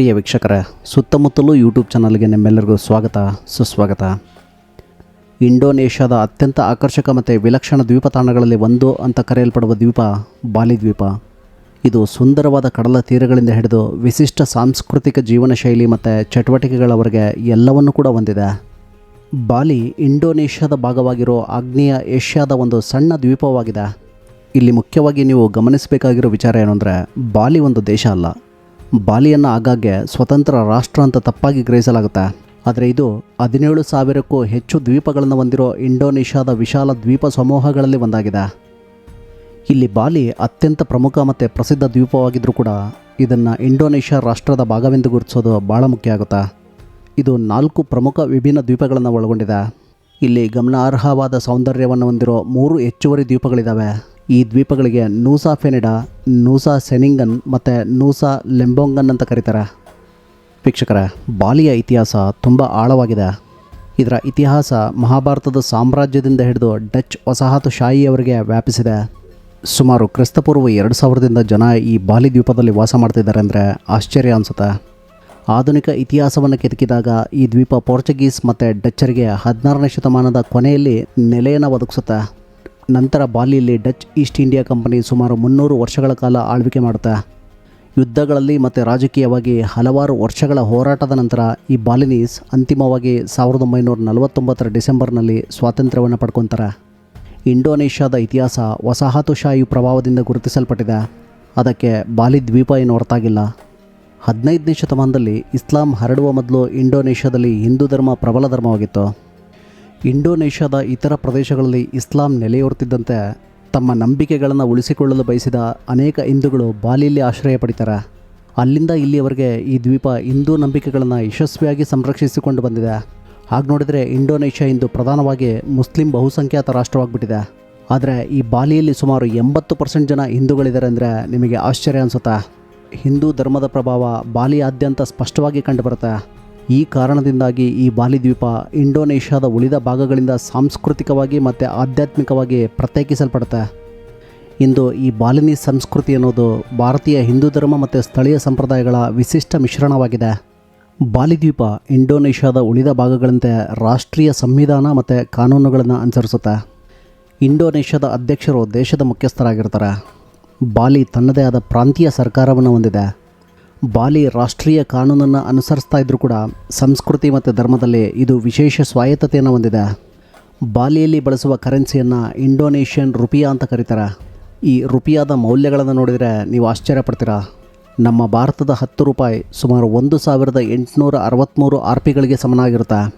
ಪ್ರಿಯ ವೀಕ್ಷಕರ, ಸುತ್ತಮುತ್ತಲೂ ಯೂಟ್ಯೂಬ್ ಚಾನಲ್ಗೆ ನಿಮ್ಮೆಲ್ಲರಿಗೂ ಸ್ವಾಗತ, ಸುಸ್ವಾಗತ. ಇಂಡೋನೇಷ್ಯಾದ ಅತ್ಯಂತ ಆಕರ್ಷಕ ಮತ್ತು ವಿಲಕ್ಷಣ ದ್ವೀಪ ತಾಣಗಳಲ್ಲಿ ಒಂದು ಅಂತ ಕರೆಯಲ್ಪಡುವ ದ್ವೀಪ ಬಾಲಿ ದ್ವೀಪ ಇದು ಸುಂದರವಾದ ಕಡಲ ತೀರಗಳಿಂದ ಹಿಡಿದು ವಿಶಿಷ್ಟ ಸಾಂಸ್ಕೃತಿಕ ಜೀವನ ಶೈಲಿ ಮತ್ತು ಚಟುವಟಿಕೆಗಳವರೆಗೆ ಎಲ್ಲವನ್ನೂ ಕೂಡ ಹೊಂದಿದೆ. ಬಾಲಿ ಇಂಡೋನೇಷ್ಯಾದ ಭಾಗವಾಗಿರೋ ಆಗ್ನೇಯ ಏಷ್ಯಾದ ಒಂದು ಸಣ್ಣ ದ್ವೀಪವಾಗಿದೆ. ಇಲ್ಲಿ ಮುಖ್ಯವಾಗಿ ನೀವು ಗಮನಿಸಬೇಕಾಗಿರೋ ವಿಚಾರ ಏನು ಬಾಲಿ ಒಂದು ದೇಶ ಅಲ್ಲ. ಬಾಲಿಯನ್ನು ಆಗಾಗ್ಗೆ ಸ್ವತಂತ್ರ ರಾಷ್ಟ್ರ ಅಂತ ತಪ್ಪಾಗಿ ಗ್ರಹಿಸಲಾಗುತ್ತೆ. ಆದರೆ ಇದು ಹದಿನೇಳು ಸಾವಿರಕ್ಕೂ ಹೆಚ್ಚು ದ್ವೀಪಗಳನ್ನು ಹೊಂದಿರೋ ಇಂಡೋನೇಷ್ಯಾದ ವಿಶಾಲ ದ್ವೀಪ ಸಮೂಹಗಳಲ್ಲಿ ಒಂದಾಗಿದೆ. ಇಲ್ಲಿ ಬಾಲಿ ಅತ್ಯಂತ ಪ್ರಮುಖ ಮತ್ತು ಪ್ರಸಿದ್ಧ ದ್ವೀಪವಾಗಿದ್ದರೂ ಕೂಡ ಇದನ್ನು ಇಂಡೋನೇಷ್ಯಾ ರಾಷ್ಟ್ರದ ಭಾಗವೆಂದು ಗುರುತಿಸೋದು ಭಾಳ ಮುಖ್ಯ ಆಗುತ್ತೆ. ಇದು ನಾಲ್ಕು ಪ್ರಮುಖ ವಿಭಿನ್ನ ದ್ವೀಪಗಳನ್ನು ಒಳಗೊಂಡಿದೆ. ಇಲ್ಲಿ ಗಮನಾರ್ಹವಾದ ಸೌಂದರ್ಯವನ್ನು ಹೊಂದಿರೋ ಮೂರು ಹೆಚ್ಚುವರಿ ದ್ವೀಪಗಳಿದ್ದಾವೆ ಈ ದ್ವೀಪಗಳಿಗೆ ನೂಸಾ ಫೆನಿಡಾ, ನೂಸಾ ಸೆನಿಂಗನ್ ಮತ್ತು ನೂಸಾ ಲೆಂಬೊಂಗನ್ ಅಂತ ಕರೀತಾರೆ. ವೀಕ್ಷಕರ, ಬಾಲಿಯ ಇತಿಹಾಸ ತುಂಬ ಆಳವಾಗಿದೆ. ಇದರ ಇತಿಹಾಸ ಮಹಾಭಾರತದ ಸಾಮ್ರಾಜ್ಯದಿಂದ ಹಿಡಿದು ಡಚ್ ವಸಾಹತುಶಾಹಿಯವರಿಗೆ ವ್ಯಾಪಿಸಿದೆ. ಸುಮಾರು ಕ್ರಿಸ್ತಪೂರ್ವ ಎರಡು ಸಾವಿರದಿಂದ ಜನ ಈ ಬಾಲಿ ದ್ವೀಪದಲ್ಲಿ ವಾಸ ಮಾಡ್ತಿದ್ದಾರೆ ಅಂದರೆ ಆಶ್ಚರ್ಯ ಅನಿಸುತ್ತೆ. ಆಧುನಿಕ ಇತಿಹಾಸವನ್ನು ಕೆದಕಿದಾಗ ಈ ದ್ವೀಪ ಪೋರ್ಚುಗೀಸ್ ಮತ್ತು ಡಚ್ಚರಿಗೆ ಹದಿನಾರನೇ ಶತಮಾನದ ಕೊನೆಯಲ್ಲಿ ನೆಲೆಯನ್ನು ಒದಗಿಸುತ್ತೆ. ನಂತರ ಬಾಲಿಯಲ್ಲಿ ಡಚ್ ಈಸ್ಟ್ ಇಂಡಿಯಾ ಕಂಪನಿ ಸುಮಾರು ಮುನ್ನೂರು ವರ್ಷಗಳ ಕಾಲ ಆಳ್ವಿಕೆ ಮಾಡುತ್ತೆ ಯುದ್ಧಗಳಲ್ಲಿ ಮತ್ತು ರಾಜಕೀಯವಾಗಿ ಹಲವಾರು ವರ್ಷಗಳ ಹೋರಾಟದ ನಂತರ ಈ ಬಾಲಿನೀಸ್ ಅಂತಿಮವಾಗಿ ಸಾವಿರದ ಒಂಬೈನೂರ ನಲವತ್ತೊಂಬತ್ತರ ಡಿಸೆಂಬರ್ನಲ್ಲಿ ಸ್ವಾತಂತ್ರ್ಯವನ್ನು ಪಡ್ಕೊತಾರೆ. ಇಂಡೋನೇಷ್ಯಾದ ಇತಿಹಾಸ ವಸಾಹತುಶಾಹಿ ಪ್ರಭಾವದಿಂದ ಗುರುತಿಸಲ್ಪಟ್ಟಿದೆ. ಅದಕ್ಕೆ ಬಾಲಿ ದ್ವೀಪ ಏನು ಹೊರತಾಗಿಲ್ಲ. ಹದಿನೈದನೇ ಶತಮಾನದಲ್ಲಿ ಇಸ್ಲಾಂ ಹರಡುವ ಮೊದಲು ಇಂಡೋನೇಷ್ಯಾದಲ್ಲಿ ಹಿಂದೂ ಧರ್ಮ ಪ್ರಬಲ ಧರ್ಮವಾಗಿತ್ತು. ಇಂಡೋನೇಷ್ಯಾದ ಇತರ ಪ್ರದೇಶಗಳಲ್ಲಿ ಇಸ್ಲಾಂ ನೆಲೆಯೂರುತ್ತಿದ್ದಂತೆ ತಮ್ಮ ನಂಬಿಕೆಗಳನ್ನು ಉಳಿಸಿಕೊಳ್ಳಲು ಬಯಸಿದ ಅನೇಕ ಹಿಂದೂಗಳು ಬಾಲಿಯಲ್ಲಿ ಆಶ್ರಯ ಪಡಿತಾರೆ. ಅಲ್ಲಿಂದ ಇಲ್ಲಿಯವರೆಗೆ ಈ ದ್ವೀಪ ಹಿಂದೂ ನಂಬಿಕೆಗಳನ್ನು ಯಶಸ್ವಿಯಾಗಿ ಸಂರಕ್ಷಿಸಿಕೊಂಡು ಬಂದಿದೆ. ಹಾಗೆ ನೋಡಿದರೆ ಇಂಡೋನೇಷ್ಯಾ ಇಂದು ಪ್ರಧಾನವಾಗಿ ಮುಸ್ಲಿಂ ಬಹುಸಂಖ್ಯಾತ ರಾಷ್ಟ್ರವಾಗ್ಬಿಟ್ಟಿದೆ. ಆದರೆ ಈ ಬಾಲಿಯಲ್ಲಿ ಸುಮಾರು ಎಂಬತ್ತು ಪರ್ಸೆಂಟ್ ಜನ ಹಿಂದೂಗಳಿದ್ದಾರೆ ಅಂದರೆ ನಿಮಗೆ ಆಶ್ಚರ್ಯ ಅನಿಸುತ್ತಾ? ಹಿಂದೂ ಧರ್ಮದ ಪ್ರಭಾವ ಬಾಲಿಯಾದ್ಯಂತ ಸ್ಪಷ್ಟವಾಗಿ ಕಂಡುಬರುತ್ತೆ. ಈ ಕಾರಣದಿಂದಾಗಿ ಈ ಬಾಲಿ ದ್ವೀಪ ಇಂಡೋನೇಷ್ಯಾದ ಉಳಿದ ಭಾಗಗಳಿಂದ ಸಾಂಸ್ಕೃತಿಕವಾಗಿ ಮತ್ತು ಆಧ್ಯಾತ್ಮಿಕವಾಗಿ ಪ್ರತ್ಯೇಕಿಸಲ್ಪಡುತ್ತೆ. ಇಂದು ಈ ಬಾಲಿನಿ ಸಂಸ್ಕೃತಿ ಅನ್ನೋದು ಭಾರತೀಯ ಹಿಂದೂ ಧರ್ಮ ಮತ್ತು ಸ್ಥಳೀಯ ಸಂಪ್ರದಾಯಗಳ ವಿಶಿಷ್ಟ ಮಿಶ್ರಣವಾಗಿದೆ. ಬಾಲಿದ್ವೀಪ ಇಂಡೋನೇಷ್ಯಾದ ಉಳಿದ ಭಾಗಗಳಂತೆ ರಾಷ್ಟ್ರೀಯ ಸಂವಿಧಾನ ಮತ್ತು ಕಾನೂನುಗಳನ್ನು ಅನುಸರಿಸುತ್ತೆ. ಇಂಡೋನೇಷ್ಯಾದ ಅಧ್ಯಕ್ಷರು ದೇಶದ ಮುಖ್ಯಸ್ಥರಾಗಿರ್ತಾರೆ. ಬಾಲಿ ತನ್ನದೇ ಆದ ಪ್ರಾಂತೀಯ ಸರ್ಕಾರವನ್ನು ಹೊಂದಿದೆ. ಬಾಲಿ ರಾಷ್ಟ್ರೀಯ ಕಾನೂನನ್ನು ಅನುಸರಿಸ್ತಾ ಇದ್ರೂ ಕೂಡ ಸಂಸ್ಕೃತಿ ಮತ್ತು ಧರ್ಮದಲ್ಲಿ ಇದು ವಿಶೇಷ ಸ್ವಾಯತ್ತತೆಯನ್ನು ಹೊಂದಿದೆ. ಬಾಲಿಯಲ್ಲಿ ಬಳಸುವ ಕರೆನ್ಸಿಯನ್ನು ಇಂಡೋನೇಷ್ಯನ್ ರುಪಿಯಾ ಅಂತ ಕರೀತಾರೆ. ಈ ರುಪಿಯಾದ ಮೌಲ್ಯಗಳನ್ನು ನೋಡಿದರೆ ನೀವು ಆಶ್ಚರ್ಯ ಪಡ್ತೀರಾ ನಮ್ಮ ಭಾರತದ ಹತ್ತು ರೂಪಾಯಿ ಸುಮಾರು ಒಂದು ಸಾವಿರದ ಎಂಟುನೂರ ಅರವತ್ತ್ಮೂರು ಆರ್ ಪಿಗಳಿಗೆ ಸಮನಾಗಿರುತ್ತೆ.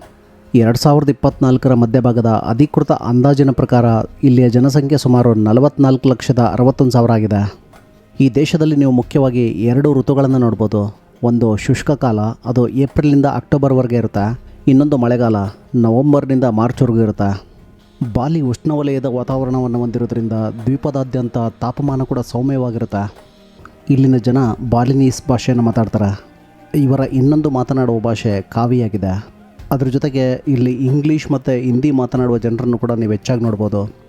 ಎರಡು ಸಾವಿರದ ಇಪ್ಪತ್ತ್ನಾಲ್ಕರ ಮಧ್ಯಭಾಗದ ಅಧಿಕೃತ ಅಂದಾಜಿನ ಪ್ರಕಾರ ಇಲ್ಲಿಯ ಜನಸಂಖ್ಯೆ ಸುಮಾರು ನಲವತ್ನಾಲ್ಕು ಲಕ್ಷದ ಅರವತ್ತೊಂದು ಸಾವಿರ ಆಗಿದೆ. ಈ ದೇಶದಲ್ಲಿ ನೀವು ಮುಖ್ಯವಾಗಿ ಎರಡು ಋತುಗಳನ್ನು ನೋಡ್ಬೋದು. ಒಂದು ಶುಷ್ಕ ಕಾಲ, ಅದು ಏಪ್ರಿಲಿಂದ ಅಕ್ಟೋಬರ್ವರೆಗೆ ಇರುತ್ತೆ. ಇನ್ನೊಂದು ಮಳೆಗಾಲ, ನವಂಬರ್ನಿಂದ ಮಾರ್ಚ್ವರೆಗೂ ಇರುತ್ತೆ. ಬಾಲಿ ಉಷ್ಣವಲಯದ ವಾತಾವರಣವನ್ನು ಹೊಂದಿರೋದ್ರಿಂದ ದ್ವೀಪದಾದ್ಯಂತ ತಾಪಮಾನ ಕೂಡ ಸೌಮ್ಯವಾಗಿರುತ್ತೆ. ಇಲ್ಲಿನ ಜನ ಬಾಲಿನೀಸ್ ಭಾಷೆಯನ್ನು ಮಾತಾಡ್ತಾರೆ. ಇವರ ಇನ್ನೊಂದು ಮಾತನಾಡುವ ಭಾಷೆ ಕಾವಿಯಾಗಿದೆ. ಅದ್ರ ಜೊತೆಗೆ ಇಲ್ಲಿ ಇಂಗ್ಲೀಷ್ ಮತ್ತು ಹಿಂದಿ ಮಾತನಾಡುವ ಜನರನ್ನು ಕೂಡ ನೀವು ಹೆಚ್ಚಾಗಿ ನೋಡ್ಬೋದು.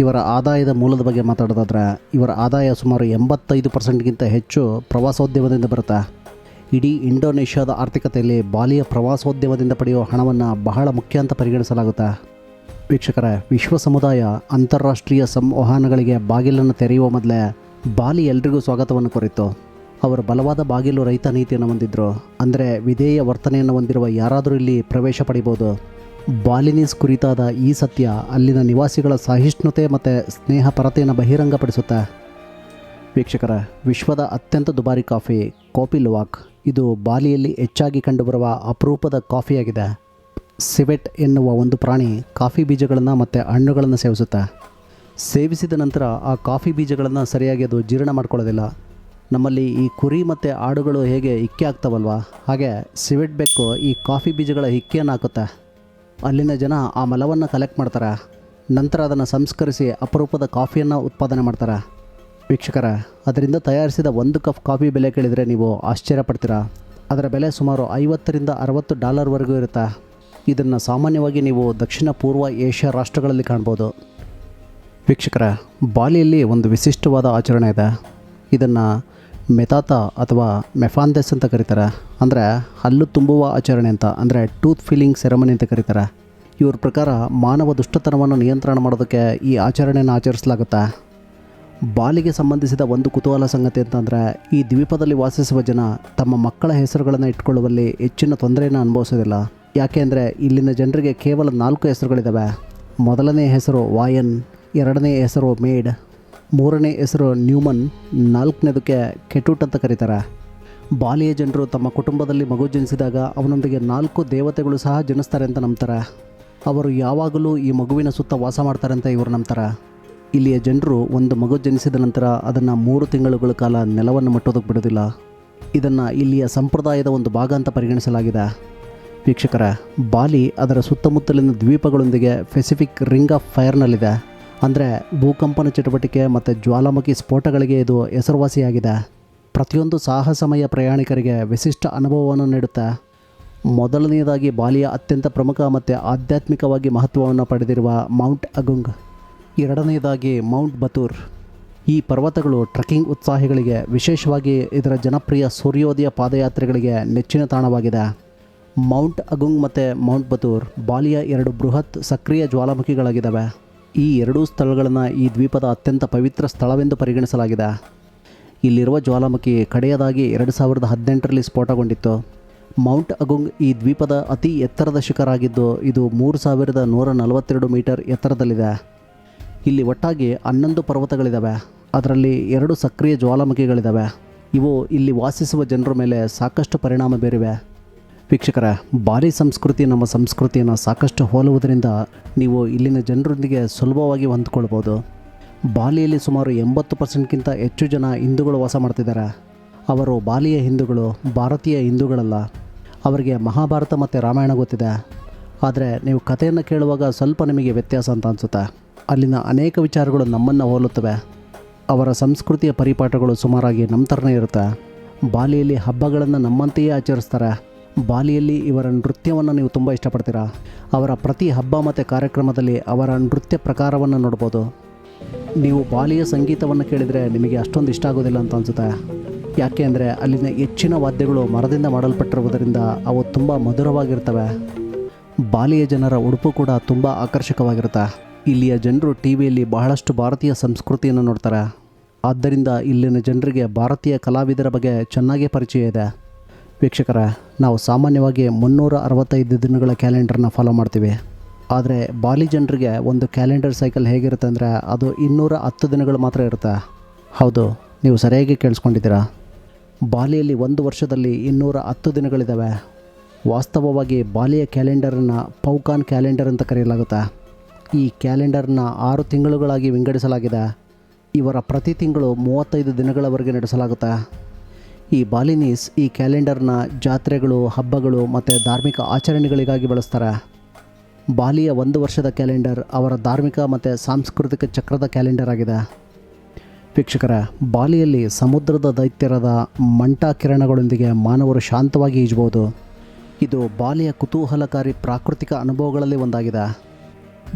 ಇವರ ಆದಾಯದ ಮೂಲದ ಬಗ್ಗೆ ಮಾತಾಡೋದಾದ್ರೆ, ಇವರ ಆದಾಯ ಸುಮಾರು ಎಂಬತ್ತೈದು ಪರ್ಸೆಂಟ್ಗಿಂತ ಹೆಚ್ಚು ಪ್ರವಾಸೋದ್ಯಮದಿಂದ ಬರುತ್ತೆ? ಇಡೀ ಇಂಡೋನೇಷ್ಯಾದ ಆರ್ಥಿಕತೆಯಲ್ಲಿ ಬಾಲಿಯ ಪ್ರವಾಸೋದ್ಯಮದಿಂದ ಪಡೆಯುವ ಹಣವನ್ನು ಬಹಳ ಮುಖ್ಯ ಅಂತ ಪರಿಗಣಿಸಲಾಗುತ್ತೆ? ವೀಕ್ಷಕರ, ವಿಶ್ವ ಸಮುದಾಯ ಅಂತಾರಾಷ್ಟ್ರೀಯ ಸಂವಹನಗಳಿಗೆ ಬಾಗಿಲನ್ನು ತೆರೆಯುವ ಮೊದಲೇ ಬಾಲಿ ಎಲ್ರಿಗೂ ಸ್ವಾಗತವನ್ನು ಕೋರಿತ್ತು. ಅವರು ಬಲವಾದ ಬಾಗಿಲು ರೈತ ನೀತಿಯನ್ನು ಹೊಂದಿದ್ರು. ಅಂದರೆ ವಿಧೇಯ ವರ್ತನೆಯನ್ನು ಹೊಂದಿರುವ ಯಾರಾದರೂ ಇಲ್ಲಿ ಪ್ರವೇಶ ಪಡಿಬೋದು? ಬಾಲಿನೀಸ್ ಕುರಿತಾದ ಈ ಸತ್ಯ ಅಲ್ಲಿನ ನಿವಾಸಿಗಳ ಸಹಿಷ್ಣುತೆ ಮತ್ತು ಸ್ನೇಹಪರತೆಯನ್ನು ಬಹಿರಂಗಪಡಿಸುತ್ತೆ. ವೀಕ್ಷಕರ, ವಿಶ್ವದ ಅತ್ಯಂತ ದುಬಾರಿ ಕಾಫಿ ಕಾಫಿ ಲುವಾಕ್, ಇದು ಬಾಲಿಯಲ್ಲಿ ಹೆಚ್ಚಾಗಿ ಕಂಡುಬರುವ ಅಪರೂಪದ ಕಾಫಿಯಾಗಿದೆ. ಸಿವೆಟ್ ಎನ್ನುವ ಒಂದು ಪ್ರಾಣಿ ಕಾಫಿ ಬೀಜಗಳನ್ನು ಮತ್ತು ಹಣ್ಣುಗಳನ್ನು ಸೇವಿಸುತ್ತೆ. ಸೇವಿಸಿದ ನಂತರ ಆ ಕಾಫಿ ಬೀಜಗಳನ್ನು ಸರಿಯಾಗಿ ಅದು ಜೀರ್ಣ ಮಾಡ್ಕೊಳ್ಳೋದಿಲ್ಲ. ನಮ್ಮಲ್ಲಿ ಈ ಕುರಿ ಮತ್ತು ಆಡುಗಳು ಹೇಗೆ ಇಕ್ಕೆ ಆಗ್ತಾವಲ್ವ? ಹಾಗೆ ಸಿವೆಟ್ ಬೆಕ್ಕು ಈ ಕಾಫಿ ಬೀಜಗಳ ಹಿಕ್ಕೆಯನ್ನು ಹಾಕುತ್ತೆ. ಅಲ್ಲಿನ ಜನ ಆ ಮಲವನ್ನು ಕಲೆಕ್ಟ್ ಮಾಡ್ತಾರೆ. ನಂತರ ಅದನ್ನು ಸಂಸ್ಕರಿಸಿ ಅಪರೂಪದ ಕಾಫಿಯನ್ನು ಉತ್ಪಾದನೆ ಮಾಡ್ತಾರೆ. ವೀಕ್ಷಕರ, ಅದರಿಂದ ತಯಾರಿಸಿದ ಒಂದು ಕಪ್ ಕಾಫಿ ಬೆಲೆ ಕೇಳಿದರೆ ನೀವು ಆಶ್ಚರ್ಯ ಪಡ್ತೀರಾ ಅದರ ಬೆಲೆ ಸುಮಾರು ಐವತ್ತರಿಂದ ಅರವತ್ತು ಡಾಲರ್ವರೆಗೂ ಇರುತ್ತೆ. ಇದನ್ನು ಸಾಮಾನ್ಯವಾಗಿ ನೀವು ದಕ್ಷಿಣ ಪೂರ್ವ ಏಷ್ಯಾ ರಾಷ್ಟ್ರಗಳಲ್ಲಿ ಕಾಣ್ಬೋದು. ವೀಕ್ಷಕರ, ಬಾಲಿಯಲ್ಲಿ ಒಂದು ವಿಶಿಷ್ಟವಾದ ಆಚರಣೆ ಇದೆ. ಇದನ್ನು ಮೆತಾತ ಅಥವಾ ಮೆಫಾಂದೆಸ್ ಅಂತ ಕರೀತಾರೆ. ಅಂದರೆ ಹಲ್ಲು ತುಂಬುವ ಆಚರಣೆ ಅಂತ, ಅಂದರೆ ಟೂತ್ ಫೀಲಿಂಗ್ ಸೆರೆಮನಿ ಅಂತ ಕರೀತಾರೆ. ಇವ್ರ ಪ್ರಕಾರ ಮಾನವ ದುಷ್ಟತನವನ್ನು ನಿಯಂತ್ರಣ ಮಾಡೋದಕ್ಕೆ ಈ ಆಚರಣೆಯನ್ನು ಆಚರಿಸಲಾಗುತ್ತೆ. ಬಾಲಿಗೆ ಸಂಬಂಧಿಸಿದ ಒಂದು ಕುತೂಹಲ ಸಂಗತಿ ಅಂತಂದರೆ, ಈ ದ್ವೀಪದಲ್ಲಿ ವಾಸಿಸುವ ಜನ ತಮ್ಮ ಮಕ್ಕಳ ಹೆಸರುಗಳನ್ನು ಇಟ್ಕೊಳ್ಳುವಲ್ಲಿ ಹೆಚ್ಚಿನ ತೊಂದರೆಯನ್ನು ಅನುಭವಿಸೋದಿಲ್ಲ. ಯಾಕೆ ಅಂದರೆ, ಇಲ್ಲಿನ ಜನರಿಗೆ ಕೇವಲ ನಾಲ್ಕು ಹೆಸರುಗಳಿದ್ದಾವೆ ಮೊದಲನೇ ಹೆಸರು ವಾಯನ್, ಎರಡನೇ ಹೆಸರು ಮೇಡ್ ಮೂರನೇ ಹೆಸರು ನ್ಯೂಮನ್, ನಾಲ್ಕನೇದಕ್ಕೆ ಕೆಟೂಟ್ ಅಂತ ಕರೀತಾರೆ. ಬಾಲಿಯ ಜನರು ತಮ್ಮ ಕುಟುಂಬದಲ್ಲಿ ಮಗು ಜನಿಸಿದಾಗ ಅವನೊಂದಿಗೆ ನಾಲ್ಕು ದೇವತೆಗಳು ಸಹ ಜನಿಸ್ತಾರೆ ಅಂತ ನಂಬ್ತಾರೆ. ಅವರು ಯಾವಾಗಲೂ ಈ ಮಗುವಿನ ಸುತ್ತ ವಾಸ ಮಾಡ್ತಾರೆ ಅಂತ ಇವರು ನಂಬ್ತಾರೆ. ಇಲ್ಲಿಯ ಜನರು ಒಂದು ಮಗು ಜನಿಸಿದ ನಂತರ ಅದನ್ನು ಮೂರು ತಿಂಗಳುಗಳ ಕಾಲ ನೆಲವನ್ನು ಮುಟ್ಟೋದಕ್ಕೆ ಬಿಡೋದಿಲ್ಲ. ಇದನ್ನು ಇಲ್ಲಿಯ ಸಂಪ್ರದಾಯದ ಒಂದು ಭಾಗ ಅಂತ ಪರಿಗಣಿಸಲಾಗಿದೆ. ವೀಕ್ಷಕರ, ಬಾಲಿ ಅದರ ಸುತ್ತಮುತ್ತಲಿನ ದ್ವೀಪಗಳೊಂದಿಗೆ ಪೆಸಿಫಿಕ್ ರಿಂಗ್ ಆಫ್ ಫೈರ್ನಲ್ಲಿದೆ ಅಂದರೆ ಭೂಕಂಪನ ಚಟುವಟಿಕೆ ಮತ್ತು ಜ್ವಾಲಾಮುಖಿ ಸ್ಫೋಟಗಳಿಗೆ ಇದು ಹೆಸರುವಾಸಿಯಾಗಿದೆ. ಪ್ರತಿಯೊಂದು ಸಾಹಸಮಯ ಪ್ರಯಾಣಿಕರಿಗೆ ವಿಶಿಷ್ಟ ಅನುಭವವನ್ನು ನೀಡುತ್ತೆ. ಮೊದಲನೆಯದಾಗಿ ಬಾಲಿಯ ಅತ್ಯಂತ ಪ್ರಮುಖ ಮತ್ತು ಆಧ್ಯಾತ್ಮಿಕವಾಗಿ ಮಹತ್ವವನ್ನು ಪಡೆದಿರುವ ಮೌಂಟ್ ಅಗುಂಗ್. ಎರಡನೆಯದಾಗಿ ಮೌಂಟ್ ಬತೂರ್. ಈ ಪರ್ವತಗಳು ಟ್ರೆಕ್ಕಿಂಗ್ ಉತ್ಸಾಹಿಗಳಿಗೆ, ವಿಶೇಷವಾಗಿ ಇದರ ಜನಪ್ರಿಯ ಸೂರ್ಯೋದಯ ಪಾದಯಾತ್ರೆಗಳಿಗೆ ನೆಚ್ಚಿನ ತಾಣವಾಗಿದೆ. ಮೌಂಟ್ ಅಗುಂಗ್ ಮತ್ತು ಮೌಂಟ್ ಬತೂರ್ ಬಾಲಿಯ ಎರಡು ಬೃಹತ್ ಸಕ್ರಿಯ ಜ್ವಾಲಾಮುಖಿಗಳಾಗಿದ್ದಾವೆ. ಈ ಎರಡೂ ಸ್ಥಳಗಳನ್ನು ಈ ದ್ವೀಪದ ಅತ್ಯಂತ ಪವಿತ್ರ ಸ್ಥಳವೆಂದು ಪರಿಗಣಿಸಲಾಗಿದೆ. ಇಲ್ಲಿರುವ ಜ್ವಾಲಾಮುಖಿ ಕಡೆಯದಾಗಿ ಎರಡು ಸಾವಿರದ ಹದಿನೆಂಟರಲ್ಲಿ ಸ್ಫೋಟಗೊಂಡಿತ್ತು. ಮೌಂಟ್ ಅಗುಂಗ್ ಈ ದ್ವೀಪದ ಅತಿ ಎತ್ತರದ ಶಿಖರ ಆಗಿದ್ದು ಇದು ಮೂರು ಸಾವಿರದ ನೂರ ನಲವತ್ತೆರಡು ಮೀಟರ್ ಎತ್ತರದಲ್ಲಿದೆ. ಇಲ್ಲಿ ಒಟ್ಟಾಗಿ ಹನ್ನೊಂದು ಪರ್ವತಗಳಿದ್ದಾವೆ ಅದರಲ್ಲಿ ಎರಡು ಸಕ್ರಿಯ ಜ್ವಾಲಾಮುಖಿಗಳಿದ್ದಾವೆ ಇವು ಇಲ್ಲಿ ವಾಸಿಸುವ ಜನರ ಮೇಲೆ ಸಾಕಷ್ಟು ಪರಿಣಾಮ ಬೀರಿವೆ. ವೀಕ್ಷಕರ ಬಾಲಿ ಸಂಸ್ಕೃತಿ ನಮ್ಮ ಸಂಸ್ಕೃತಿಯನ್ನು ಸಾಕಷ್ಟು ಹೋಲುವುದರಿಂದ ನೀವು ಇಲ್ಲಿನ ಜನರೊಂದಿಗೆ ಸುಲಭವಾಗಿ ಹೊಂದ್ಕೊಳ್ಬೋದು. ಬಾಲಿಯಲ್ಲಿ ಸುಮಾರು ಎಂಬತ್ತು ಪರ್ಸೆಂಟ್ಗಿಂತ ಹೆಚ್ಚು ಜನ ಹಿಂದೂಗಳು ವಾಸ ಮಾಡ್ತಿದ್ದಾರೆ. ಅವರು ಬಾಲಿಯ ಹಿಂದೂಗಳು, ಭಾರತೀಯ ಹಿಂದೂಗಳಲ್ಲ. ಅವರಿಗೆ ಮಹಾಭಾರತ ಮತ್ತು ರಾಮಾಯಣ ಗೊತ್ತಿದೆ. ಆದರೆ ನೀವು ಕಥೆಯನ್ನು ಕೇಳುವಾಗ ಸ್ವಲ್ಪ ನಿಮಗೆ ವ್ಯತ್ಯಾಸ ಅಂತ ಅನಿಸುತ್ತೆ. ಅಲ್ಲಿನ ಅನೇಕ ವಿಚಾರಗಳು ನಮ್ಮನ್ನು ಹೋಲುತ್ತವೆ. ಅವರ ಸಂಸ್ಕೃತಿಯ ಪರಿಪಾಠಗಳು ಸುಮಾರಾಗಿ ನಮ್ಮ ಥರನೇ ಇರುತ್ತೆ. ಬಾಲಿಯಲ್ಲಿ ಹಬ್ಬಗಳನ್ನು ನಮ್ಮಂತೆಯೇ ಆಚರಿಸ್ತಾರೆ. ಬಾಲಿಯಲ್ಲಿ ಇವರ ನೃತ್ಯವನ್ನು ನೀವು ತುಂಬ ಇಷ್ಟಪಡ್ತೀರಾ? ಅವರ ಪ್ರತಿ ಹಬ್ಬ ಮತ್ತು ಕಾರ್ಯಕ್ರಮದಲ್ಲಿ ಅವರ ನೃತ್ಯ ಪ್ರಕಾರವನ್ನು ನೋಡ್ಬೋದು. ನೀವು ಬಾಲಿಯ ಸಂಗೀತವನ್ನು ಕೇಳಿದರೆ ನಿಮಗೆ ಅಷ್ಟೊಂದು ಇಷ್ಟ ಆಗೋದಿಲ್ಲ ಅಂತ ಅನಿಸುತ್ತೆ. ಯಾಕೆ ಅಂದರೆ ಅಲ್ಲಿನ ಹೆಚ್ಚಿನ ವಾದ್ಯಗಳು ಮರದಿಂದ ಮಾಡಲ್ಪಟ್ಟಿರುವುದರಿಂದ ಅವು ತುಂಬ ಮಧುರವಾಗಿರ್ತವೆ. ಬಾಲಿಯ ಜನರ ಉಡುಪು ಕೂಡ ತುಂಬ ಆಕರ್ಷಕವಾಗಿರುತ್ತೆ. ಇಲ್ಲಿಯ ಜನರು ಟಿ ವಿಯಲ್ಲಿ ಬಹಳಷ್ಟು ಭಾರತೀಯ ಸಂಸ್ಕೃತಿಯನ್ನು ನೋಡ್ತಾರೆ. ಆದ್ದರಿಂದ ಇಲ್ಲಿನ ಜನರಿಗೆ ಭಾರತೀಯ ಕಲಾವಿದರ ಬಗ್ಗೆ ಚೆನ್ನಾಗೇ ಪರಿಚಯ ಇದೆ. ವೀಕ್ಷಕರ ನಾವು ಸಾಮಾನ್ಯವಾಗಿ ಮುನ್ನೂರ ಅರವತ್ತೈದು ದಿನಗಳ ಕ್ಯಾಲೆಂಡರ್ನ ಫಾಲೋ ಮಾಡ್ತೀವಿ. ಆದರೆ ಬಾಲಿ ಜನರಿಗೆ ಒಂದು ಕ್ಯಾಲೆಂಡರ್ ಸೈಕಲ್ ಹೇಗಿರುತ್ತೆ ಅಂದರೆ ಅದು ಇನ್ನೂರ ಹತ್ತು ದಿನಗಳು ಮಾತ್ರ ಇರುತ್ತೆ. ಹೌದು, ನೀವು ಸರಿಯಾಗಿ ಕೇಳಿಸ್ಕೊಂಡಿದ್ದೀರಾ? ಬಾಲಿಯಲ್ಲಿ ಒಂದು ವರ್ಷದಲ್ಲಿ ಇನ್ನೂರ ಹತ್ತು ದಿನಗಳಿದ್ದಾವೆ ವಾಸ್ತವವಾಗಿ ಬಾಲಿಯ ಕ್ಯಾಲೆಂಡರನ್ನು ಪೌಕಾನ್ ಕ್ಯಾಲೆಂಡರ್ ಅಂತ ಕರೆಯಲಾಗುತ್ತೆ. ಈ ಕ್ಯಾಲೆಂಡರ್ನ ಆರು ತಿಂಗಳುಗಳಾಗಿ ವಿಂಗಡಿಸಲಾಗಿದೆ. ಇವರ ಪ್ರತಿ ತಿಂಗಳು ಮೂವತ್ತೈದು ದಿನಗಳವರೆಗೆ ನಡೆಸಲಾಗುತ್ತೆ. ಈ ಬಾಲಿನೀಸ್ ಈ ಕ್ಯಾಲೆಂಡರ್ನ ಜಾತ್ರೆಗಳು, ಹಬ್ಬಗಳು ಮತ್ತು ಧಾರ್ಮಿಕ ಆಚರಣೆಗಳಿಗಾಗಿ ಬಳಸ್ತಾರೆ. ಬಾಲಿಯ ಒಂದು ವರ್ಷದ ಕ್ಯಾಲೆಂಡರ್ ಅವರ ಧಾರ್ಮಿಕ ಮತ್ತು ಸಾಂಸ್ಕೃತಿಕ ಚಕ್ರದ ಕ್ಯಾಲೆಂಡರ್ ಆಗಿದೆ. ವೀಕ್ಷಕರ, ಬಾಲಿಯಲ್ಲಿ ಸಮುದ್ರದ ದೈತ್ಯರದ ಮಂಟ ಕಿರಣಗಳೊಂದಿಗೆ ಮಾನವರು ಶಾಂತವಾಗಿ ಈಜಬಹುದು. ಇದು ಬಾಲಿಯ ಕುತೂಹಲಕಾರಿ ಪ್ರಾಕೃತಿಕ ಅನುಭವಗಳಲ್ಲಿ ಒಂದಾಗಿದೆ.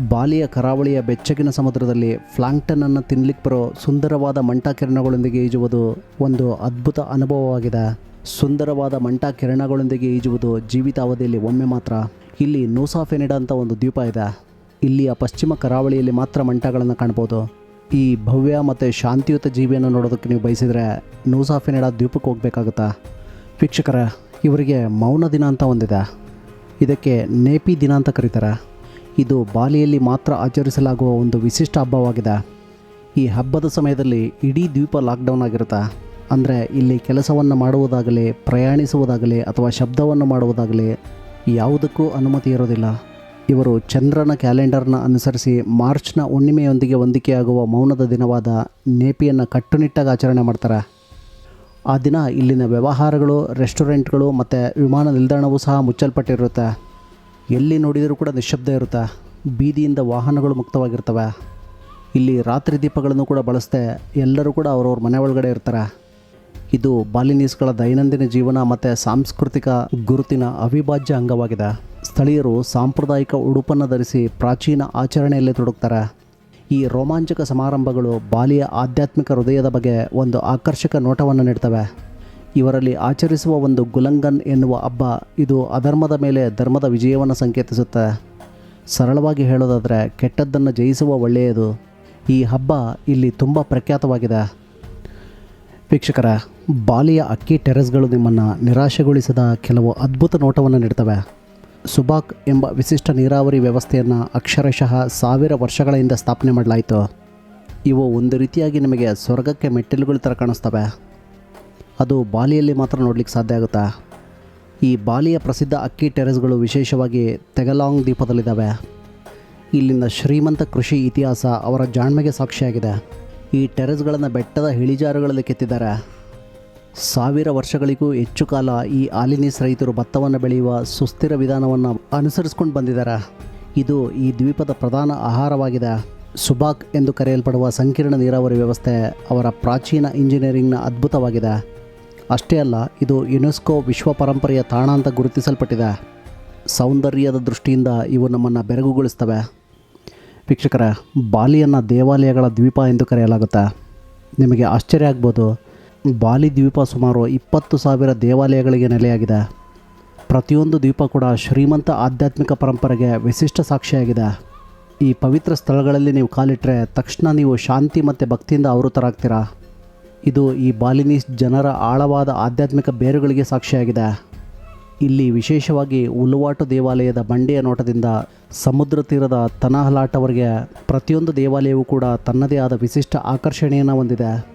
ಬಾಲಿಯ ಕರಾವಳಿಯ ಬೆಚ್ಚಗಿನ ಸಮುದ್ರದಲ್ಲಿ ಫ್ಲಾಂಕ್ಟನನ್ನು ತಿನ್ಲಿಕ್ಕೆ ಬರೋ ಸುಂದರವಾದ ಮಂಟ ಕಿರಣಗಳೊಂದಿಗೆ ಈಜುವುದು ಒಂದು ಅದ್ಭುತ ಅನುಭವವಾಗಿದೆ. ಸುಂದರವಾದ ಮಂಟ ಕಿರಣಗಳೊಂದಿಗೆ ಈಜುವುದು ಜೀವಿತಾವಧಿಯಲ್ಲಿ ಒಮ್ಮೆ ಮಾತ್ರ. ಇಲ್ಲಿ ನೂಸಾಫೆನಿಡಾ ಅಂತ ಒಂದು ದ್ವೀಪ ಇದೆ. ಇಲ್ಲಿಯ ಪಶ್ಚಿಮ ಕರಾವಳಿಯಲ್ಲಿ ಮಾತ್ರ ಮಂಟಗಳನ್ನು ಕಾಣ್ಬೋದು. ಈ ಭವ್ಯ ಮತ್ತು ಶಾಂತಿಯುತ ಜೀವಿಯನ್ನು ನೋಡೋದಕ್ಕೆ ನೀವು ಬಯಸಿದರೆ ನೂಸಾಫೆನಿಡಾ ದ್ವೀಪಕ್ಕೆ ಹೋಗಬೇಕಾಗುತ್ತಾ? ವೀಕ್ಷಕರ, ಇವರಿಗೆ ಮೌನ ದಿನ ಅಂತ ಒಂದಿದೆ. ಇದಕ್ಕೆ ನೇಪಿ ದಿನ ಅಂತ ಕರೀತಾರೆ. ಇದು ಬಾಲಿಯಲ್ಲಿ ಮಾತ್ರ ಆಚರಿಸಲಾಗುವ ಒಂದು ವಿಶಿಷ್ಟ ಹಬ್ಬವಾಗಿದೆ. ಈ ಹಬ್ಬದ ಸಮಯದಲ್ಲಿ ಇಡೀ ದ್ವೀಪ ಲಾಕ್ಡೌನ್ ಆಗಿರುತ್ತೆ. ಅಂದರೆ ಇಲ್ಲಿ ಕೆಲಸವನ್ನು ಮಾಡುವುದಾಗಲಿ, ಪ್ರಯಾಣಿಸುವುದಾಗಲಿ ಅಥವಾ ಶಬ್ದವನ್ನು ಮಾಡುವುದಾಗಲಿ ಯಾವುದಕ್ಕೂ ಅನುಮತಿ ಇರೋದಿಲ್ಲ. ಇವರು ಚಂದ್ರನ ಕ್ಯಾಲೆಂಡರ್ನ ಅನುಸರಿಸಿ ಮಾರ್ಚ್ನ ಹುಣ್ಣಿಮೆಯೊಂದಿಗೆ ಹೊಂದಿಕೆಯಾಗುವ ಮೌನದ ದಿನವಾದ ನೇಪಿಯನ್ನು ಕಟ್ಟುನಿಟ್ಟಾಗಿ ಆಚರಣೆ ಮಾಡ್ತಾರೆ. ಆ ದಿನ ಇಲ್ಲಿನ ವ್ಯವಹಾರಗಳು, ರೆಸ್ಟೋರೆಂಟ್ಗಳು ಮತ್ತು ವಿಮಾನ ನಿಲ್ದಾಣವೂ ಸಹ ಮುಚ್ಚಲ್ಪಟ್ಟಿರುತ್ತೆ. ಎಲ್ಲಿ ನೋಡಿದರೂ ಕೂಡ ನಿಶ್ಶಬ್ದ ಇರುತ್ತೆ? ಬೀದಿಯಿಂದ ವಾಹನಗಳು ಮುಕ್ತವಾಗಿರ್ತವೆ. ಇಲ್ಲಿ ರಾತ್ರಿ ದೀಪಗಳನ್ನು ಕೂಡ ಬಳಸ್ತೆ ಎಲ್ಲರೂ ಕೂಡ ಅವ್ರವ್ರ ಮನೆ ಒಳಗಡೆ ಇರ್ತಾರೆ. ಇದು ಬಾಲಿನೀಸ್ಗಳ ದೈನಂದಿನ ಜೀವನ ಮತ್ತು ಸಾಂಸ್ಕೃತಿಕ ಗುರುತಿನ ಅವಿಭಾಜ್ಯ ಅಂಗವಾಗಿದೆ. ಸ್ಥಳೀಯರು ಸಾಂಪ್ರದಾಯಿಕ ಉಡುಪನ್ನು ಧರಿಸಿ ಪ್ರಾಚೀನ ಆಚರಣೆಯಲ್ಲಿ ತೊಡಗ್ತಾರೆ. ಈ ರೋಮಾಂಚಕ ಸಮಾರಂಭಗಳು ಬಾಲಿಯ ಆಧ್ಯಾತ್ಮಿಕ ಹೃದಯದ ಬಗ್ಗೆ ಒಂದು ಆಕರ್ಷಕ ನೋಟವನ್ನು ನೀಡ್ತವೆ. ಇವರಲ್ಲಿ ಆಚರಿಸುವ ಒಂದು ಗುಲಂಗನ್ ಎನ್ನುವ ಹಬ್ಬ, ಇದು ಅಧರ್ಮದ ಮೇಲೆ ಧರ್ಮದ ವಿಜಯವನ್ನು ಸಂಕೇತಿಸುತ್ತೆ. ಸರಳವಾಗಿ ಹೇಳೋದಾದರೆ ಕೆಟ್ಟದ್ದನ್ನು ಜಯಿಸುವ ಒಳ್ಳೆಯದು. ಈ ಹಬ್ಬ ಇಲ್ಲಿ ತುಂಬ ಪ್ರಖ್ಯಾತವಾಗಿದೆ. ವೀಕ್ಷಕರ, ಬಾಲಿಯ ಅಕ್ಕಿ ಟೆರೆಸ್ಗಳು ನಿಮ್ಮನ್ನು ನಿರಾಶೆಗೊಳಿಸಿದ ಕೆಲವು ಅದ್ಭುತ ನೋಟವನ್ನು ನೀಡ್ತವೆ. ಸುಬಾಕ್ ಎಂಬ ವಿಶಿಷ್ಟ ನೀರಾವರಿ ವ್ಯವಸ್ಥೆಯನ್ನು ಅಕ್ಷರಶಃ ಸಾವಿರ ವರ್ಷಗಳ ಹಿಂದೆ ಸ್ಥಾಪನೆ ಮಾಡಲಾಯಿತು. ಇವು ಒಂದು ರೀತಿಯಾಗಿ ನಿಮಗೆ ಸ್ವರ್ಗಕ್ಕೆ ಮೆಟ್ಟಿಲುಗಳ ಥರ ಕಾಣಿಸ್ತವೆ. ಅದು ಬಾಲಿಯಲ್ಲಿ ಮಾತ್ರ ನೋಡಲಿಕ್ಕೆ ಸಾಧ್ಯ ಆಗುತ್ತಾ? ಈ ಬಾಲಿಯ ಪ್ರಸಿದ್ಧ ಅಕ್ಕಿ ಟೆರೆಸ್ಗಳು ವಿಶೇಷವಾಗಿ ತೆಗಲಾಂಗ್ ದ್ವೀಪದಲ್ಲಿದ್ದಾವೆ. ಇಲ್ಲಿನ ಶ್ರೀಮಂತ ಕೃಷಿ ಇತಿಹಾಸ ಅವರ ಜಾಣ್ಮೆಗೆ ಸಾಕ್ಷಿಯಾಗಿದೆ. ಈ ಟೆರೆಸ್ಗಳನ್ನು ಬೆಟ್ಟದ ಇಳಿಜಾರುಗಳಲ್ಲಿ ಕೆತ್ತಿದ್ದಾರೆ. ಸಾವಿರ ವರ್ಷಗಳಿಗೂ ಹೆಚ್ಚು ಕಾಲ ಈ ಆಲಿನೀಸ್ ರೈತರು ಭತ್ತವನ್ನು ಬೆಳೆಯುವ ಸುಸ್ಥಿರ ವಿಧಾನವನ್ನು ಅನುಸರಿಸ್ಕೊಂಡು ಬಂದಿದ್ದಾರೆ. ಇದು ಈ ದ್ವೀಪದ ಪ್ರಧಾನ ಆಹಾರವಾಗಿದೆ. ಸುಬಾಕ್ ಎಂದು ಕರೆಯಲ್ಪಡುವ ಸಂಕೀರ್ಣ ನೀರಾವರಿ ವ್ಯವಸ್ಥೆ ಅವರ ಪ್ರಾಚೀನ ಇಂಜಿನಿಯರಿಂಗ್ನ ಅದ್ಭುತವಾಗಿದೆ. ಅಷ್ಟೇ ಅಲ್ಲ, ಇದು ಯುನೆಸ್ಕೋ ವಿಶ್ವ ಪರಂಪರೆಯ ತಾಣ ಅಂತ ಗುರುತಿಸಲ್ಪಟ್ಟಿದೆ. ಸೌಂದರ್ಯದ ದೃಷ್ಟಿಯಿಂದ ಇವು ನಮ್ಮನ್ನು ಬೆರಗುಗೊಳಿಸ್ತವೆ. ವೀಕ್ಷಕರ, ಬಾಲಿಯನ್ನು ದೇವಾಲಯಗಳ ದ್ವೀಪ ಎಂದು ಕರೆಯಲಾಗುತ್ತೆ. ನಿಮಗೆ ಆಶ್ಚರ್ಯ ಆಗ್ಬೋದು, ಬಾಲಿ ದ್ವೀಪ ಸುಮಾರು ಇಪ್ಪತ್ತು ಸಾವಿರ ದೇವಾಲಯಗಳಿಗೆ ನೆಲೆಯಾಗಿದೆ. ಪ್ರತಿಯೊಂದು ದ್ವೀಪ ಕೂಡ ಶ್ರೀಮಂತ ಆಧ್ಯಾತ್ಮಿಕ ಪರಂಪರೆಗೆ ವಿಶಿಷ್ಟ ಸಾಕ್ಷಿಯಾಗಿದೆ. ಈ ಪವಿತ್ರ ಸ್ಥಳಗಳಲ್ಲಿ ನೀವು ಕಾಲಿಟ್ಟರೆ ತಕ್ಷಣ ನೀವು ಶಾಂತಿ ಮತ್ತು ಭಕ್ತಿಯಿಂದ ಆವೃತರಾಗ್ತೀರಾ ಇದು ಈ ಬಾಲಿನೀಸ್ ಜನರ ಆಳವಾದ ಆಧ್ಯಾತ್ಮಿಕ ಬೇರುಗಳಿಗೆ ಸಾಕ್ಷಿಯಾಗಿದೆ. ಇಲ್ಲಿ ವಿಶೇಷವಾಗಿ ಉಲುವಾಟು ದೇವಾಲಯದ ಬಂಡೆಯ ನೋಟದಿಂದ ಸಮುದ್ರ ತೀರದ ತನಹಲಾಟವರೆಗೆ ಪ್ರತಿಯೊಂದು ದೇವಾಲಯವೂ ಕೂಡ ತನ್ನದೇ ಆದ ವಿಶಿಷ್ಟ ಆಕರ್ಷಣೆಯನ್ನು ಹೊಂದಿದೆ.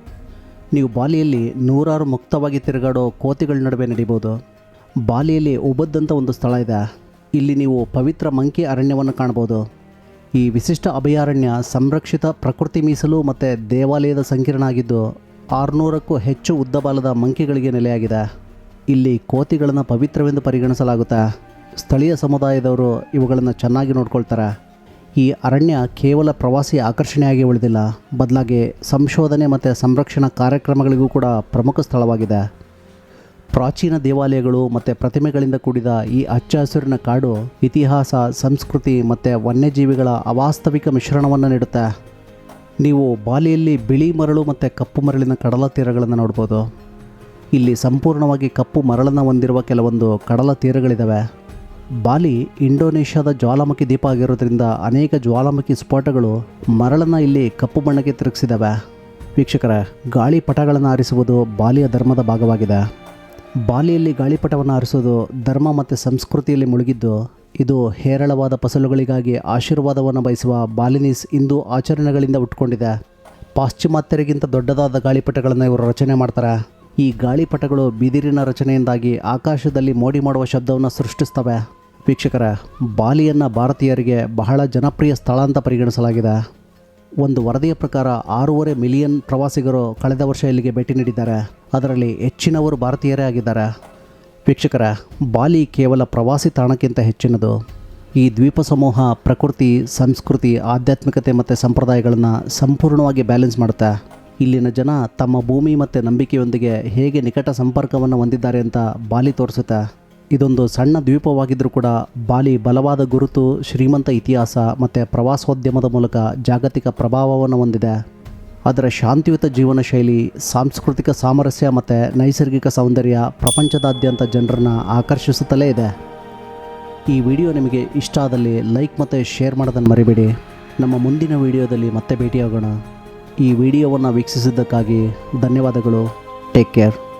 ನೀವು ಬಾಲಿಯಲ್ಲಿ ನೂರಾರು ಮುಕ್ತವಾಗಿ ತಿರುಗಾಡೋ ಕೋತಿಗಳ ನಡುವೆ ನಡೀಬೋದು. ಬಾಲಿಯಲ್ಲಿ ಉಬದ್ದಂಥ ಒಂದು ಸ್ಥಳ ಇದೆ. ಇಲ್ಲಿ ನೀವು ಪವಿತ್ರ ಮಂಕಿ ಅರಣ್ಯವನ್ನು ಕಾಣ್ಬೋದು ಈ ವಿಶಿಷ್ಟ ಅಭಯಾರಣ್ಯ ಸಂರಕ್ಷಿತ ಪ್ರಕೃತಿ ಮೀಸಲು ಮತ್ತು ದೇವಾಲಯದ ಸಂಕೀರ್ಣ ಆಗಿದ್ದು ಆರುನೂರಕ್ಕೂ ಹೆಚ್ಚು ಉದ್ದ ಬಾಲದ ಮಂಕಿಗಳಿಗೆ ನೆಲೆಯಾಗಿದೆ. ಇಲ್ಲಿ ಕೋತಿಗಳನ್ನು ಪವಿತ್ರವೆಂದು ಪರಿಗಣಿಸಲಾಗುತ್ತೆ? ಸ್ಥಳೀಯ ಸಮುದಾಯದವರು ಇವುಗಳನ್ನು ಚೆನ್ನಾಗಿ ನೋಡ್ಕೊಳ್ತಾರೆ? ಈ ಅರಣ್ಯ ಕೇವಲ ಪ್ರವಾಸಿ ಆಕರ್ಷಣೆಯಾಗಿ ಉಳಿದಿಲ್ಲ. ಬದಲಾಗಿ ಸಂಶೋಧನೆ ಮತ್ತು ಸಂರಕ್ಷಣಾ ಕಾರ್ಯಕ್ರಮಗಳಿಗೂ ಕೂಡ ಪ್ರಮುಖ ಸ್ಥಳವಾಗಿದೆ. ಪ್ರಾಚೀನ ದೇವಾಲಯಗಳು ಮತ್ತು ಪ್ರತಿಮೆಗಳಿಂದ ಕೂಡಿದ ಈ ಹಚ್ಚ ಹಸಿರಿನ ಕಾಡು ಇತಿಹಾಸ, ಸಂಸ್ಕೃತಿ ಮತ್ತು ವನ್ಯಜೀವಿಗಳ ಅವಾಸ್ತವಿಕ ಮಿಶ್ರಣವನ್ನು ನೀಡುತ್ತೆ? ನೀವು ಬಾಲಿಯಲ್ಲಿ ಬಿಳಿ ಮರಳು ಮತ್ತು ಕಪ್ಪು ಮರಳಿನ ಕಡಲ ತೀರಗಳನ್ನು ನೋಡ್ಬೋದು. ಇಲ್ಲಿ ಸಂಪೂರ್ಣವಾಗಿ ಕಪ್ಪು ಮರಳನ್ನು ಹೊಂದಿರುವ ಕೆಲವೊಂದು ಕಡಲ ತೀರಗಳಿದ್ದಾವೆ ಬಾಲಿ ಇಂಡೋನೇಷ್ಯಾದ ಜ್ವಾಲಾಮುಖಿ ದ್ವೀಪ ಆಗಿರೋದ್ರಿಂದ ಅನೇಕ ಜ್ವಾಲಾಮುಖಿ ಸ್ಫೋಟಗಳು ಮರಳನ್ನು ಇಲ್ಲಿ ಕಪ್ಪು ಬಣ್ಣಕ್ಕೆ ತಿರುಗಿಸಿದ್ದಾವೆ ವೀಕ್ಷಕರ, ಗಾಳಿಪಟಗಳನ್ನು ಆರಿಸುವುದು ಬಾಲಿಯ ಧರ್ಮದ ಭಾಗವಾಗಿದೆ. ಬಾಲಿಯಲ್ಲಿ ಗಾಳಿಪಟವನ್ನು ಆರಿಸೋದು ಧರ್ಮ ಮತ್ತು ಸಂಸ್ಕೃತಿಯಲ್ಲಿ ಮುಳುಗಿದ್ದು ಇದು ಹೇರಳವಾದ ಫಸಲುಗಳಿಗಾಗಿ ಆಶೀರ್ವಾದವನ್ನು ಬಯಸುವ ಬಾಲಿನೀಸ್ ಹಿಂದೂ ಆಚರಣೆಗಳಿಂದ ಉಟ್ಕೊಂಡಿದೆ. ಪಾಶ್ಚಿಮಾತ್ಯರಿಗಿಂತ ದೊಡ್ಡದಾದ ಗಾಳಿಪಟಗಳನ್ನು ಇವರು ರಚನೆ ಮಾಡ್ತಾರೆ. ಈ ಗಾಳಿಪಟಗಳು ಬಿದಿರಿನ ರಚನೆಯಿಂದಾಗಿ ಆಕಾಶದಲ್ಲಿ ಮೋಡಿ ಮಾಡುವ ಶಬ್ದವನ್ನು ಸೃಷ್ಟಿಸ್ತವೆ. ವೀಕ್ಷಕರ, ಬಾಲಿಯನ್ನು ಭಾರತೀಯರಿಗೆ ಬಹಳ ಜನಪ್ರಿಯ ಸ್ಥಳ ಅಂತ ಪರಿಗಣಿಸಲಾಗಿದೆ. ಒಂದು ವರದಿಯ ಪ್ರಕಾರ ಆರೂವರೆ ಮಿಲಿಯನ್ ಪ್ರವಾಸಿಗರು ಕಳೆದ ವರ್ಷ ಇಲ್ಲಿಗೆ ಭೇಟಿ ನೀಡಿದ್ದಾರೆ. ಅದರಲ್ಲಿ ಹೆಚ್ಚಿನವರು ಭಾರತೀಯರೇ ಆಗಿದ್ದಾರೆ. ವೀಕ್ಷಕರ, ಬಾಲಿ ಕೇವಲ ಪ್ರವಾಸಿ ತಾಣಕ್ಕಿಂತ ಹೆಚ್ಚಿನದು. ಈ ದ್ವೀಪ ಸಮೂಹ ಪ್ರಕೃತಿ, ಸಂಸ್ಕೃತಿ, ಆಧ್ಯಾತ್ಮಿಕತೆ ಮತ್ತು ಸಂಪ್ರದಾಯಗಳನ್ನು ಸಂಪೂರ್ಣವಾಗಿ ಬ್ಯಾಲೆನ್ಸ್ ಮಾಡುತ್ತಾ, ಇಲ್ಲಿನ ಜನ ತಮ್ಮ ಭೂಮಿ ಮತ್ತು ನಂಬಿಕೆಯೊಂದಿಗೆ ಹೇಗೆ ನಿಕಟ ಸಂಪರ್ಕವನ್ನು ಹೊಂದಿದ್ದಾರೆ ಅಂತ ಬಾಲಿ ತೋರಿಸುತ್ತೆ, ಇದೊಂದು ಸಣ್ಣ ದ್ವೀಪವಾಗಿದ್ದರೂ ಕೂಡ ಬಾಲಿ ಬಲವಾದ ಗುರುತು, ಶ್ರೀಮಂತ ಇತಿಹಾಸ ಮತ್ತು ಪ್ರವಾಸೋದ್ಯಮದ ಮೂಲಕ ಜಾಗತಿಕ ಪ್ರಭಾವವನ್ನು ಹೊಂದಿದೆ. ಅದರ ಶಾಂತಿಯುತ ಜೀವನ ಶೈಲಿ, ಸಾಂಸ್ಕೃತಿಕ ಸಾಮರಸ್ಯ ಮತ್ತು ನೈಸರ್ಗಿಕ ಸೌಂದರ್ಯ ಪ್ರಪಂಚದಾದ್ಯಂತ ಜನರನ್ನು ಆಕರ್ಷಿಸುತ್ತಲೇ ಇದೆ. ಈ ವಿಡಿಯೋ ನಿಮಗೆ ಇಷ್ಟ ಆದಲ್ಲಿ ಲೈಕ್ ಮತ್ತು ಶೇರ್ ಮಾಡೋದನ್ನು ಮರಿಬೇಡಿ. ನಮ್ಮ ಮುಂದಿನ ವಿಡಿಯೋದಲ್ಲಿ ಮತ್ತೆ ಭೇಟಿಯಾಗೋಣ. ಈ ವಿಡಿಯೋವನ್ನು ವೀಕ್ಷಿಸಿದ್ದಕ್ಕಾಗಿ ಧನ್ಯವಾದಗಳು. Take care.